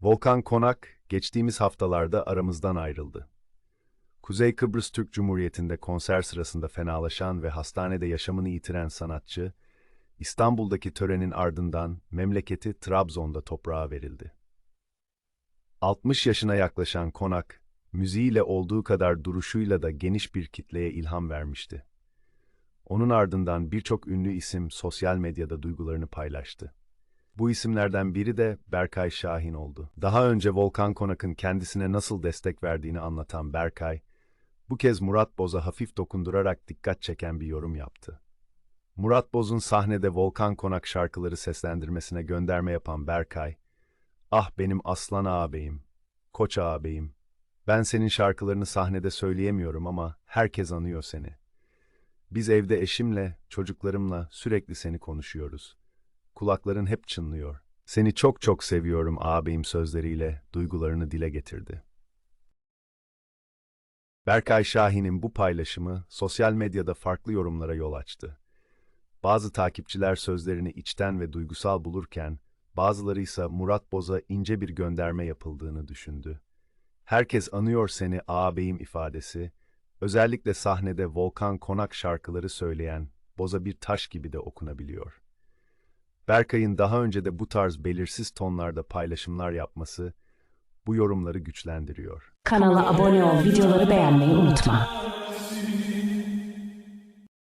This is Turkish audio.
Volkan Konak, geçtiğimiz haftalarda aramızdan ayrıldı. Kuzey Kıbrıs Türk Cumhuriyeti'nde konser sırasında fenalaşan ve hastanede yaşamını yitiren sanatçı, İstanbul'daki törenin ardından memleketi Trabzon'da toprağa verildi. 60 yaşına yaklaşan Konak, müziğiyle olduğu kadar duruşuyla da geniş bir kitleye ilham vermişti. Onun ardından birçok ünlü isim sosyal medyada duygularını paylaştı. Bu isimlerden biri de Berkay Şahin oldu. Daha önce Volkan Konak'ın kendisine nasıl destek verdiğini anlatan Berkay, bu kez Murat Boz'a hafif dokundurarak dikkat çeken bir yorum yaptı. Murat Boz'un sahnede Volkan Konak şarkıları seslendirmesine gönderme yapan Berkay, "Ah benim aslan ağabeyim, koç ağabeyim, ben senin şarkılarını sahnede söyleyemiyorum ama herkes anıyor seni. Biz evde eşimle, çocuklarımla sürekli seni konuşuyoruz. Kulakların hep çınlıyor. Seni çok çok seviyorum ağabeyim sözleriyle duygularını dile getirdi. Berkay Şahin'in bu paylaşımı sosyal medyada farklı yorumlara yol açtı. Bazı takipçiler sözlerini içten ve duygusal bulurken, bazıları ise Murat Boz'a ince bir gönderme yapıldığını düşündü. Herkes anıyor seni ağabeyim ifadesi, özellikle sahnede Volkan Konak şarkıları söyleyen Boz'a bir taş gibi de okunabiliyor. Berkay'ın daha önce de bu tarz belirsiz tonlarda paylaşımlar yapması bu yorumları güçlendiriyor. Kanala abone ol, videoları beğenmeyi unutma.